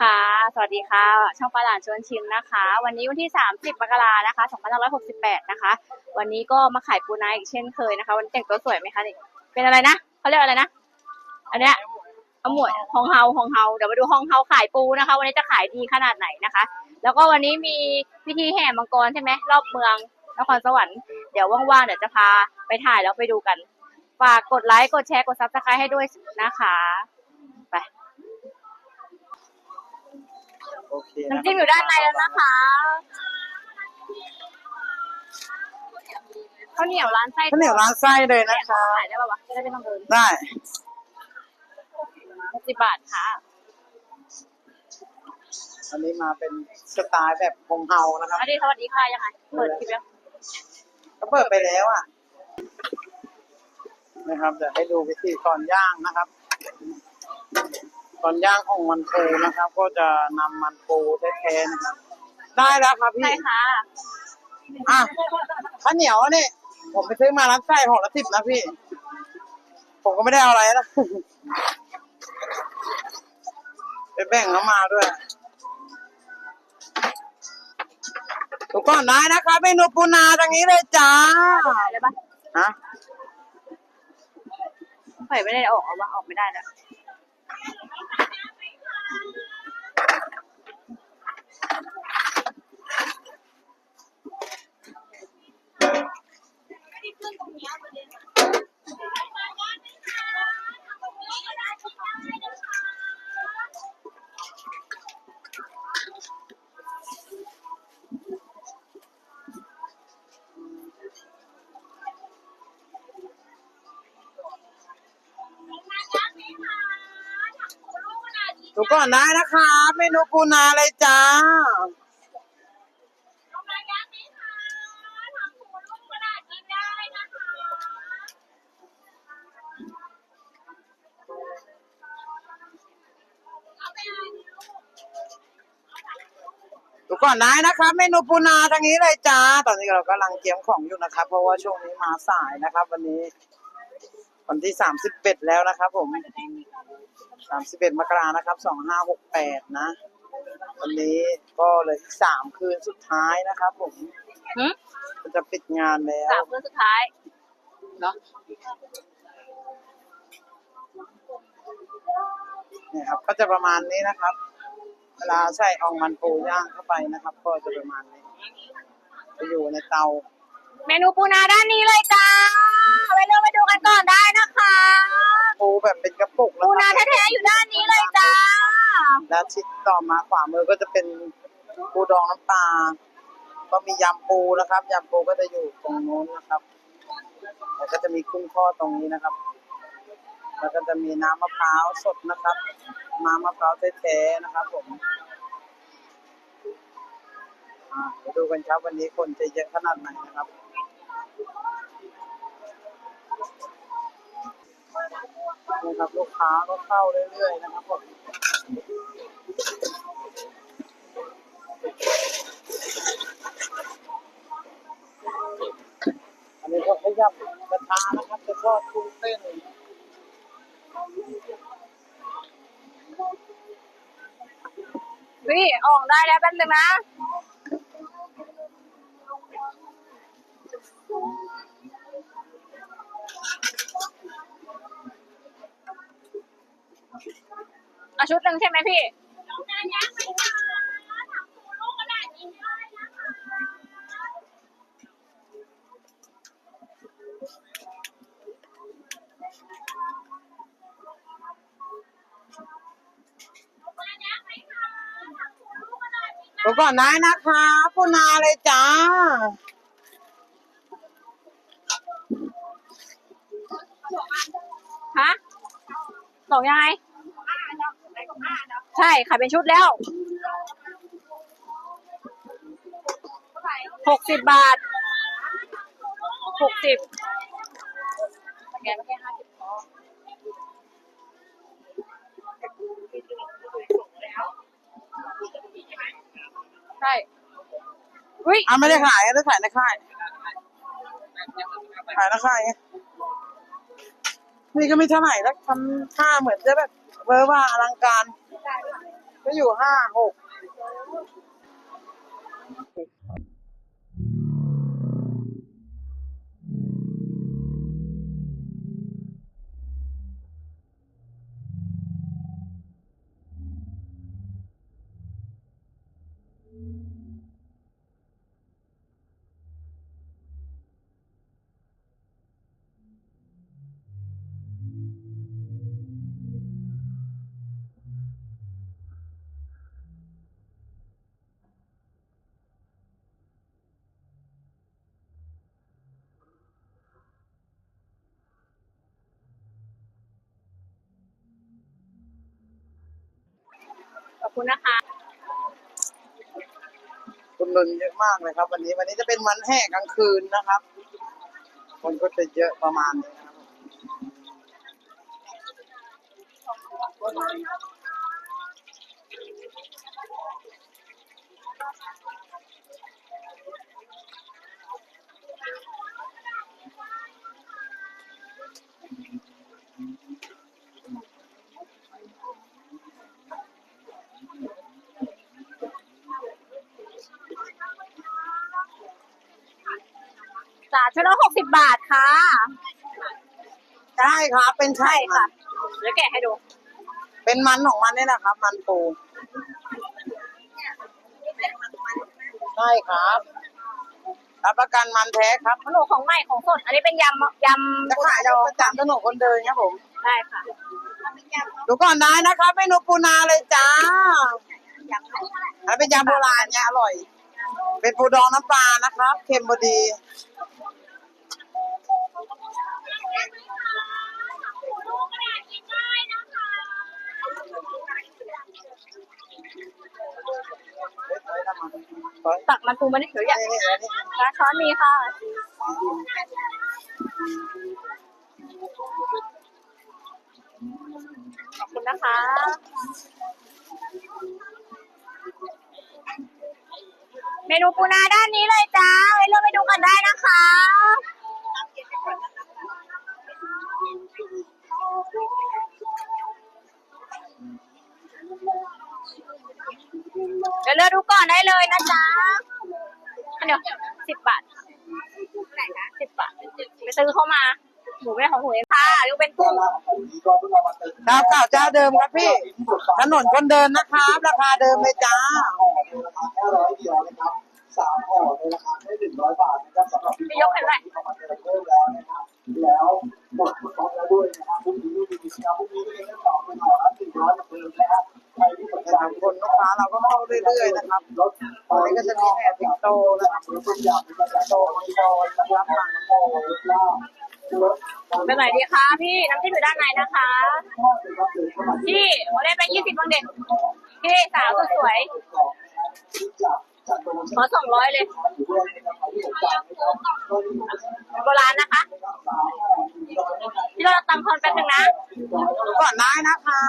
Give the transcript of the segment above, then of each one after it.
ค่ะ สวัสดีค่ะ ช่องปลาหลานชวนชิมนะคะ วันนี้วันที่ 30มกรานะคะ2568 นะคะ วันนี้ก็มาขายปูนาอีกเช่นเคยนะคะ วันนแต่งตัวสวยไหมคะนี่เป็นอะไรนะเขาเรียกอะไรนะ อันเนี้ยขมวยฮองเฮาฮองเฮาเดี๋ยวมาดูฮองเฮาขายปูนะคะ วันนี้จะขายดีขนาดไหนนะคะ แล้วก็วันนี้มีพิธีแห่มังกรใช่ไหมรอบเมืองนครสวรรค์เดี๋ยวว่างๆเดี๋ยวจะพาไปถ่ายแล้วไปดูกัน ฝากกดไลค์กดแชร์กดซับสไครต์ให้ด้วยนะคะ ไป โอเคนะน้ำจิ้มอยู่ด้านในแล้วนะคะข้าวเหนียวร้านไส้ข้าวเหนียวร้านไส้เลยนะคะขายได้ป่าวะจะได้ไม่ต้องเดินได้หกสิบบาทค่ะอันนี้มาเป็นสไตล์แบบพงเฮานะครับสวัสดีสวัสดีค่ะยังไงเปิดคลิปแล้วก็เปิดไปแล้วอะนะครับเดี๋ยวให้ดูวิธีก่อนย่างนะครับ ก่อนย่างของมันปูนะครับ ก็จะนำมันปูแท้ๆนะครับ ได้แล้วครับพี่ ใช่ค่ะอะข้าวเหนียวนี่ ผมไปซื้อมาร้านไส้ห่อละสิบนะพี่ ผมก็ไม่ได้เอาอะไรนะ ไปแบ่งเขามาด้วยทุกคนได้นะครับเมนูปูนาทางนี้เลยจ้าอะไรปะฮะเผยไม่ได้ออกเอาวะออกไม่ได้แล้ วทุกคนได้นะครับเมนูปูนาเลยจ้า ทุกคนได้นะครับ เมนูปูนาทางนี้เลยจ้า ตอนนี้เรากำลังเตรียมของอยู่นะครับ เพราะว่าช่วงนี้มาสายนะครับ วันนี้ วันที่สามสิบเอ็ดแล้วนะครับ ผมสามสิบเอ็ดมกรานะครับสองห้าหกแปดนะ วันนี้ก็เหลยสามคืนสุดท้ายนะครับ ผมหึก็จะปิดงานแล้วสามคืนสุดท้ายเนาะเนี่ยครับก็จะประมาณนี้นะครับเว ลาใส่อองมันปูย่างเข้าไปนะครับ ก็จะประมาณนี้จะอยู่ในเตา เมนูปูนาด้านนี้เลยจ้าไปเริ่มไปดูกันก่อนได้นะคะ ปูแบบเป็นกระปุกนะปูคนารับแท้ๆอยู่ด้านนี้เลยจ้า แล้วชิดต่อมาขวามือก็จะเป็นปูดองน้ำปลา ก็มียำปูนะครับยำปูก็จะอยู่ตรงโน้นนะครับแล้วก็จะมีกุ้งทอดตรงนี้นะครับ แล้วก็จะมีน้ำมะพร้าวสดนะครับ น้ำมะพร้าวแท้ๆนะครับผมอ่าเดี๋ยวดูกันครับวันนี้คนจะเยอะขนาดไหนนะครับนี่ครับลูกค้าก็เข้าเรื่อยๆนะครับผมอันนี้ก็ขยับกระทะนะครับจะทอดกุ้งเต้น พี่ออกได้แล้วแป๊บนึงนะอาชุดหนึ่งใช่ไหมพี่ ก่อนได้นะคะปูนาเลยจ้า ฮะส่งยังไง ใช่ขายเป็นชุดแล้วหกสิบบาทหกสิบแกนมาแค่ห้ ใช่อุ้ยอะไม่ได้ขายได้ขายในค่ายขายในค่ายไงนี่ก็ไม่เท่าไหร่แล้วทำค่าเหมือนจะแบบเวอร์ว่าอลังการ ก็อยู่ห้าหก คุณนะคะคนเดินเยอะมากเลยครับ วันนี้วันนี้จะเป็นวันแห่กลางคืนนะครับ คนก็จะเยอะประมาณนี้นะครับ ชุดละหกสิบบาทค่ะใช่ครับ เป็นไช่ใช่ค่ะค่ะ เดี๋ยวแกะให้ดู เป็นมันของมันนี่แหละครับ มันปูใช่ครับรับประกันมันแท้ครับขนมของใหม่ของสด อันนี้เป็นยำยำจะปูขายนาอดยู่องประจำถนนคนเดินครับผมได้ค่ะดูก่อนได้นะครับเมนูปูนาเลยจ้าอันนเป็นยำโบราณเนี่ยอร่อย เป็นปูดองน้ำปลานะครับ เค็มพอดี ตักมันปูมาได้เฉยๆนี่นี่นี่ร้านช้อนมีค่ะขอบคุณนะคะ เมนูปูนาด้านนี้เลยจ้าไว้เลือกไปดูกันได้นะคะ เดี๋ยวเลือกดูก่อนได้เลยนะจ๊ะอันเดียวสิบบาทสิบบาทไปซื้อเข้ามา หมูไม่ของหมูเองค่ะยกเป็นกุ้งเจ้าเก่าเจ้าเดิมครับพี่ ถนนคนเดินนะครับ ราคาเดิมเลยจ้าแค่ร้อยเดียวนะครับสามห่อในราคาแค่หนึ่งร้อยบาทนะครับสำหรับไปยกให้หน่อยเข้าม เราก็เข้าเรื่อยๆนะครับรถตอนนี้ก็จะมีแห่สิงโตนะครับรถทุกอย่างเป็นกระโตมังกรนะครับหางน้ำโมรถล่ารถเป็นไหนดีคะพี่น้ำจิ้มอยู่ด้านในนะคะทอดนะครับเดินเข้ามาพี่โอเล่เป็นยี่สิบบางเด็กพี่สาวสวยจากจากโดนๆขอสองร้อยเลยอยู่ด้วยนะครับที่สนใจนะครับก็ที่มาโบราณนะคะสามห่อสี่ร้อยนะครับพี่เราตังค์ทอนแป๊บนึงนะดูก่อนได้นะคะ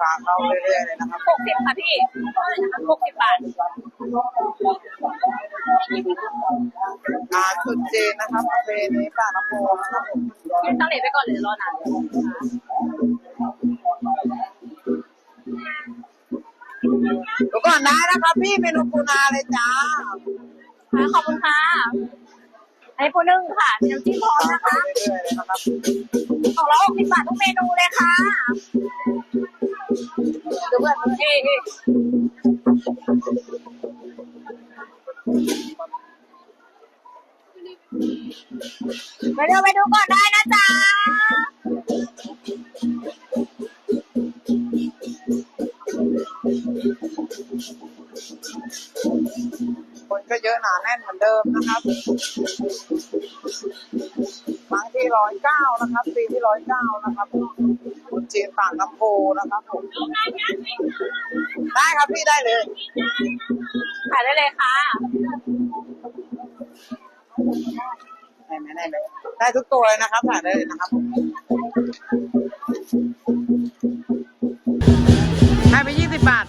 ค้าเข้าเรื่อยๆเลยนะครับ หกสิบค่ะพี่หกสิบบาท อ่าสุดเจนนะครับคาเฟ่นี้ปากน้ำโมนะครับผมพี่ต้องเหลไปก่อนหรือรอนานดูก่อนได้นะครับพี่เมนูปูนาเลยจ้าค่ะขอบคุณค่ะ อันนี้ปูนึ่งค่ะมีน้ำจิ้มพร้อมนะคะเรื่อยๆเรับสองร้อยหกสิบบาททุกเมนูเลยค่ะดูเพื่อนเอ๊ไปดูไปดูก่อนได้นะจ๊ะ คนก็เยอะหนาแน่นเหมือนเดิมนะครับครั้งที่ร้อยเก้านะครับ ปีที่ร้อยเก้านะครับคนจีนปากน้ำโพนะครับผมได้ครับพี่ได้เลยขายได้เลยค่ะได้ไหมได้ไหมได้ทุกตัวเลยนะครับถ่ายได้เลยนะครับผมให้ไปยี่สิบบาท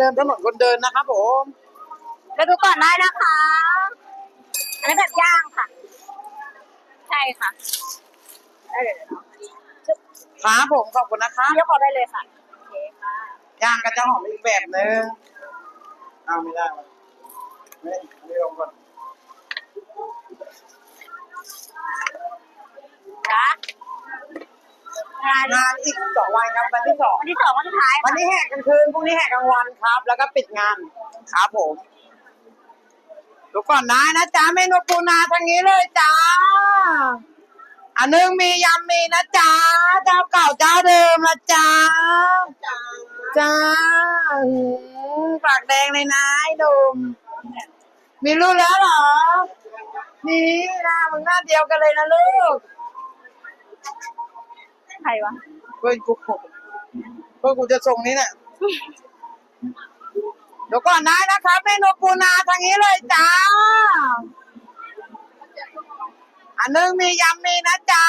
เดิมถนนคนเดินนะครับผมไปดูก่อนได้นะคะ อันนี้แบบย่างค่ะ ใช่ค่ะได้เลยเนาะครับผมขอบคุณนะครับเลือกเอาได้เลยค่ะโอเคค่ะย่างก็จะหอมอีกแบบนึงเอาไม่ได้วะไม่ไม่ลงก่อนจ้ะงาน งานอีกสองวันครับวันที่สองวันที่สองวันสุดท้ายวันนี้แหกกลางคืนพรุ่งนี้แหกกลางวันครับ แล้วก็ปิดงานครับผมดูก่อนได้นะจ๊ะเมนูปูนาทางนี้เลยจ้าอันนึงมียำมีนะจ๊ะเจ้าเก่าเจ้าเดิมนะจ๊ะจ้าหืมปากแดงเลยนะไอ้หนุ่มมีลูกแล้วเหรอ นี่หน้ามึงหน้าเดียวกันเลยนะลูก ใครวะ เพื่อนกูเพื่อนกูจะส่งนี้เนี่ยเดี๋ยวก่อนได้นะครับเมนูปูนาทางนี้เลยจ้า อันนึงมียำมีนะจ๊ะ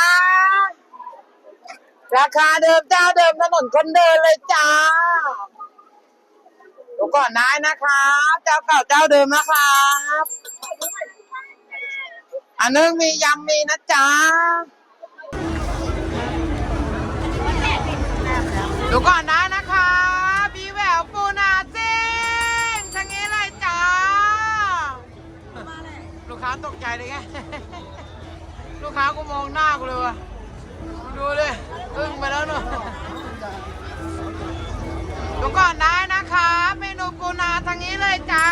ราคาเดิมเจ้าเดิมถนนคนเดินเลยจ้าเดี๋ยวก่อนได้นะครับเจ้าเก่าเจ้าเดิมนะครับอันนึงมียำมีนะจ๊ะ หน้ากูเลยว่ะดูเลยอึ้งไปแล้วเนอะดูก่อนได้นะคะเมนูปูนาทางนี้เลยจ้า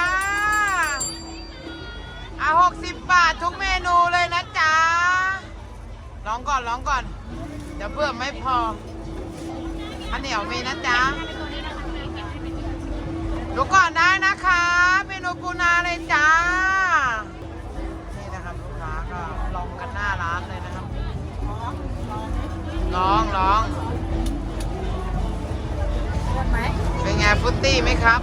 อะหกสิบบาททุกเมนูเลยนะจ๊ะลองก่อนลองก่อนเดี๋ยวเพื่อไม่พอข้าวเหนียวมีนะจ๊ะดูก่อนได้นะคะ เมนูปูนาเลยจ้า ลองลองไหมเป็นไงฟุตตี้ไหมครับ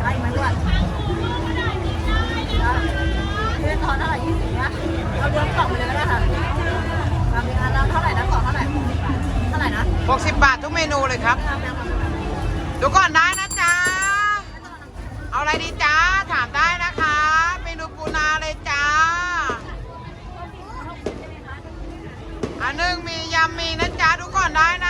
ได้ไหมด้วยเรื่องทอนเท่าไหร่ยี่สิบนะเอาเรื่องกล่องไปเลยก็ได้ค่ะเรามีอันแล้วเท่าไหร่นะกล่องเท่าไหร่เท่าไหร่นะ60บาททุกเมนูเลยครับ ดูก่อนได้นะจ๊ะ เอาอะไรดีจ๊ะ ถามได้นะคะ เมนูปูนาเลยจ้า อันหนึงมี ยำมีนะจ๊ะดูก่อนได้นะ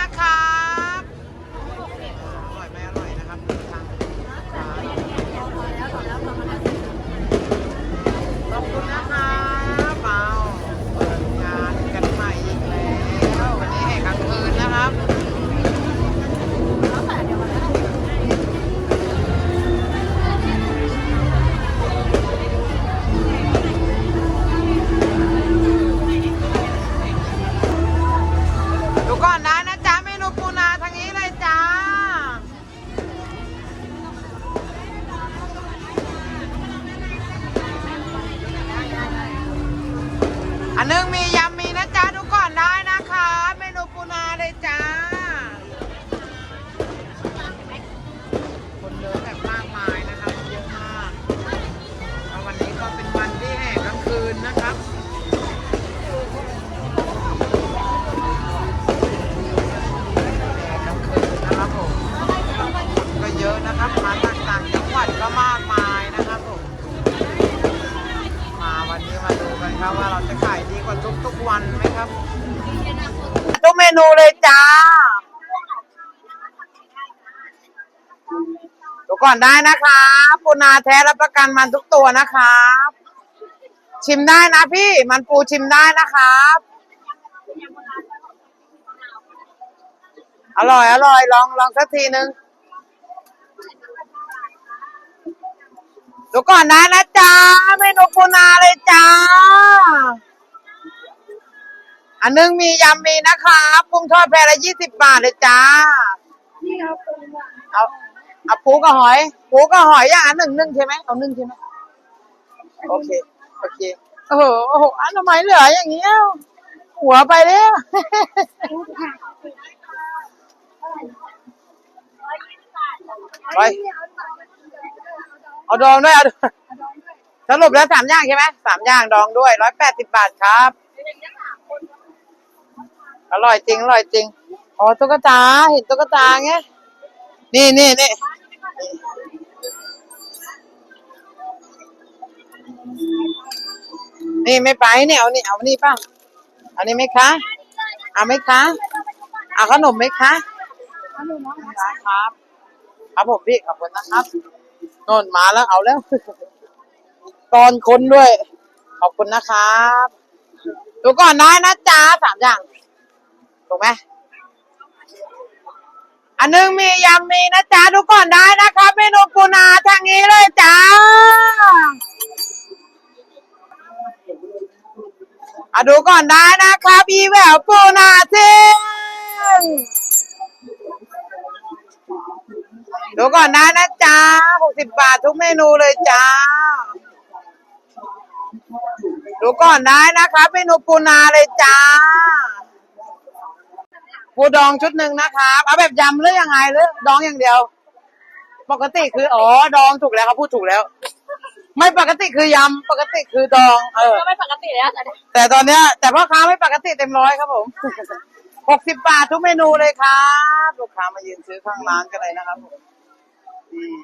ก่อนได้นะครับปูนาแท้รับประกันมันทุกตัวนะครับ ชิมได้นะพี่ มันปูชิมได้นะครับ อร่อยอร่อยลองลองสักทีนึงดูก่อนได้นะจ๊ะเมนูปูนาเลยจ้า อันนึงมียำมีนะครับกุ้งทอดแพรละยี่สิบบาทเลยจ้าเอา เอาปูกับหอยปูกับหอยอย่างอันหนึ่งนึ่งใช่ไหมเอานึ่งใช่ไหมโอเคโอเคโอ้โหโอ้โหอันทำไมเหลืออย่างเงี้ยหัวไปแล้วไปเอาดองด้วยเอาดองสรุปแล้วสามอย่างใช่ไหมสามอย่างดองด้วยร้อยแปดสิบบาทครับ อร่อยจริงอร่อยจริงอ๋อตุ๊กตาเห็นตุ๊กตาไงนี่นี่นี่ นี่ไม่ไปเนี่ยเอานี่เอานี่ป่ะเอานี่ไหมคะ เอาไหมคะเอาขนมไหมคะครับครับผมพี่ขอบคุณนะครับน่นมาแล้วเอาแล้ว ตอนคนด้วย ขอบคุณนะครับดูก่อนได้นะจ๊ะสามอย่างถูกไหม อันหนึงมียำมีนะจ๊ะดูก่อนได้นะครับเมนูปูนาทางนี้เลยจ้าอะดูก่อนได้นะครับอีแหววปูนาทิ้งดูก่อนได้นะจ๊ะหกสิบบาททุกเมนูเลยจ้า ดูก่อนได้นะครับเมนูปูนาเลยจ้า ปูดองชุดหนึ่งนะครับ เอาแบบยำหรือยังไงหรือดองอย่างเดียว ปกติคืออ๋อดองถูกแล้วเขาพูดถูกแล้ว ไม่ปกติคือยำปกติคือดอง เออ ก็ไม่ปกติแล้วแต่แต่ตอนเนี้ย แต่พ่อค้าไม่ปกติเต็มร้อยครับผม หกสิบบาททุกเมนูเลยครับลูกค้ามายืนซื้อข้างร้านกันเลยนะครับผมอืม